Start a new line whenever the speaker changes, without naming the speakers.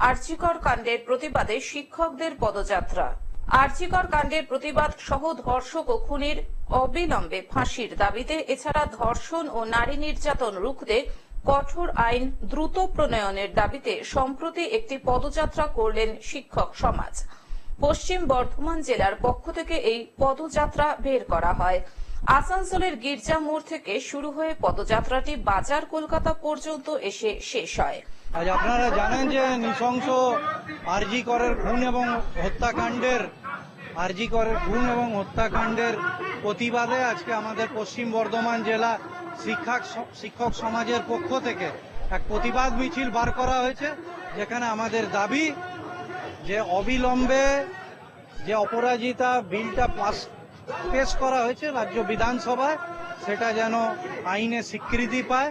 আর্চিকর কাণ্ডের প্রতিবাদে শিক্ষকদের পদযাত্রা। আর্চিকর কাণ্ডের প্রতিবাদ সহ ধর্ষক ও খুনির অবিলম্বে ফাঁসির দাবিতে এছাড়া ধর্ষণ ও নারী নির্যাতন রুখতে কঠোর আইন দ্রুত প্রণয়নের দাবিতে সম্প্রতি একটি পদযাত্রা করলেন শিক্ষক সমাজ। পশ্চিম বর্ধমান জেলার পক্ষ থেকে এই পদযাত্রা বের করা হয়। আসানসোলের গির্জা মোড় থেকে শুরু হয়ে পদযাত্রাটি বাজার কলকাতা পর্যন্ত এসে শেষ হয়।
আজ আপনারা জানেন যে নৃশংস আরজি করের খুন এবং হত্যাকাণ্ডের, আরজি করের খুন এবং হত্যাকাণ্ডের প্রতিবাদে আজকে আমাদের পশ্চিম বর্ধমান জেলা শিক্ষক শিক্ষক সমাজের পক্ষ থেকে এক প্রতিবাদ মিছিল বার করা হয়েছে, যেখানে আমাদের দাবি যে অবিলম্বে যে অপরাজিতা বিলটা পাস, পেশ করা হয়েছে রাজ্য বিধানসভায়, সেটা যেন আইনে স্বীকৃতি পায়।